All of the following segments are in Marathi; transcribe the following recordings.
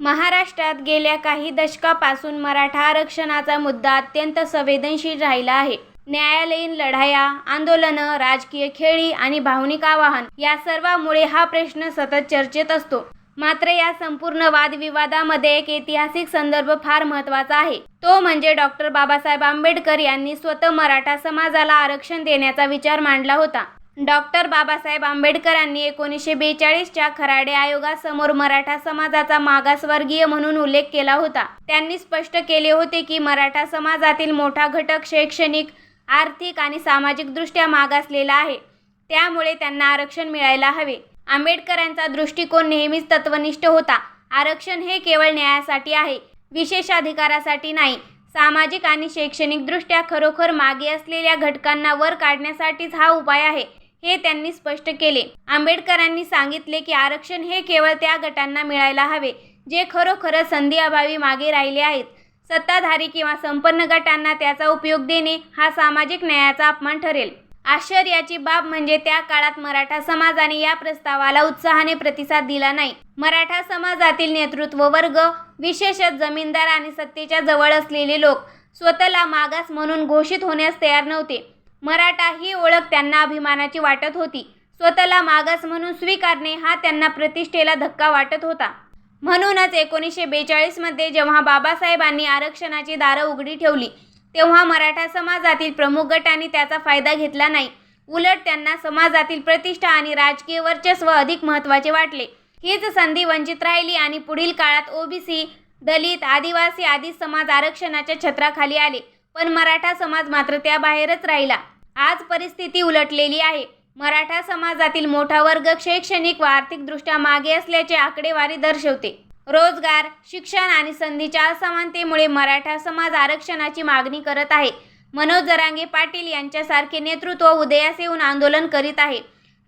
महाराष्ट्रात गेल्या काही दशकापासून मराठा आरक्षणाचा मुद्दा अत्यंत संवेदनशील राहिला आहे. न्यायालयीन लढाया आंदोलनं राजकीय खेळी आणि भावनिक आवाहन या सर्वांमुळे हा प्रश्न सतत चर्चेत असतो. मात्र या संपूर्ण वादविवादामध्ये एक ऐतिहासिक संदर्भ फार महत्त्वाचा आहे. तो म्हणजे डॉक्टर बाबासाहेब आंबेडकर यांनी स्वतः मराठा समाजाला आरक्षण देण्याचा विचार मांडला होता. डॉक्टर बाबासाहेब आंबेडकरांनी एकोणीसशे बेचाळीसच्या खराडे आयोगासमोर मराठा समाजाचा मागासवर्गीय म्हणून उल्लेख केला होता. त्यांनी स्पष्ट केले होते की मराठा समाजातील मोठा घटक शैक्षणिक आर्थिक आणि सामाजिकदृष्ट्या मागासलेला आहे. त्यामुळे त्यांना आरक्षण मिळायला हवे. आंबेडकरांचा दृष्टिकोन नेहमीच तत्वनिष्ठ होता. आरक्षण हे केवळ न्यायासाठी आहे विशेषाधिकारासाठी नाही. सामाजिक आणि शैक्षणिकदृष्ट्या खरोखर मागे असलेल्या घटकांना वर काढण्यासाठीच हा उपाय आहे. हे त्यांनी स्पष्ट केले. आंबेडकरांनी सांगितले की आरक्षण हे केवळ त्या गटांना मिळायला हवे जे खरोखरच संधी अभावी मागे राहिले आहेत. सत्ताधारी किंवा संपन्न गटांना त्याचा उपयोग देणे हा सामाजिक न्यायाचा अपमान ठरेल. आश्चर्याची बाब म्हणजे त्या काळात मराठा समाजाने या प्रस्तावाला उत्साहाने प्रतिसाद दिला नाही. मराठा समाजातील नेतृत्व वर्ग विशेषत जमीनदार आणि सत्तेच्या जवळ असलेले लोक स्वतःला मागास म्हणून घोषित होण्यास तयार नव्हते. मराठा ही ओळख त्यांना अभिमानाची वाटत होती. स्वतःला मागास म्हणून स्वीकारणे हा त्यांना प्रतिष्ठेला धक्का वाटत होता. म्हणूनच एकोणीसशे बेचाळीसमध्ये जेव्हा बाबासाहेबांनी आरक्षणाची दारं उघडी ठेवली तेव्हा मराठा समाजातील प्रमुख गटांनी त्याचा फायदा घेतला नाही. उलट त्यांना समाजातील प्रतिष्ठा आणि राजकीय वर्चस्व अधिक महत्त्वाचे वाटले. हीच संधी वंचित राहिली आणि पुढील काळात ओबीसी दलित आदिवासी आदी समाज आरक्षणाच्या छत्राखाली आले. पण मराठा समाज मात्र त्याबाहेरच राहिला. आज परिस्थिती उलटलेली आहे. मराठा समाजातील मोठा वर्ग शैक्षणिक व आर्थिकदृष्ट्या मागे असल्याचे आकडेवारी दर्शवते. रोजगार शिक्षण आणि संधीच्या असमानतेमुळे मराठा समाज आरक्षणाची मागणी करत आहे. मनोज जरांगे पाटील यांच्यासारखे नेतृत्व उदयास येऊन आंदोलन करीत आहे.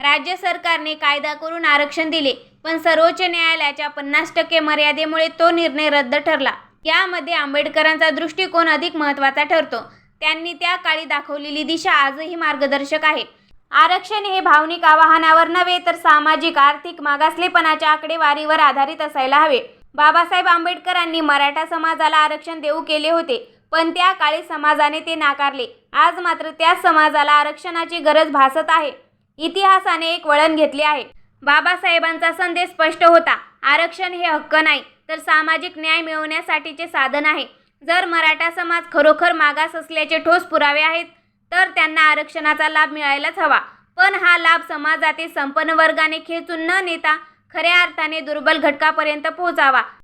राज्य सरकारने कायदा करून आरक्षण दिले पण सर्वोच्च न्यायालयाच्या पन्नास टक्के मर्यादेमुळे तो निर्णय रद्द ठरला. यामध्ये आंबेडकरांचा दृष्टिकोन अधिक महत्त्वाचा ठरतो. त्यांनी त्या काळी दाखवलेली दिशा आजही मार्गदर्शक आहे. आरक्षण हे भावनिक आवाहनावर नव्हे तर सामाजिक आर्थिक मागासलेपणाच्या आकडेवारीवर आधारित असायला हवे. बाबासाहेब आंबेडकरांनी मराठा समाजाला आरक्षण देऊ केले होते पण त्या काळी समाजाने ते नाकारले. आज मात्र त्या समाजाला आरक्षणाची गरज भासत आहे. इतिहासाने एक वळण घेतले आहे. बाबासाहेबांचा संदेश स्पष्ट होता आरक्षण हे हक्क नाही. तर सामाजिक न्याय मिळवण्यासाठीचे साधन आहे. जर मराठा समाज खरोखर मागास असल्याचे ठोस पुरावे आहेत तर त्यांना आरक्षणाचा लाभ मिळायलाच हवा. पण हा लाभ समाजातील संपन्न वर्गाने खेचून न नेता खऱ्या अर्थाने दुर्बल घटकापर्यंत पोहोचावा.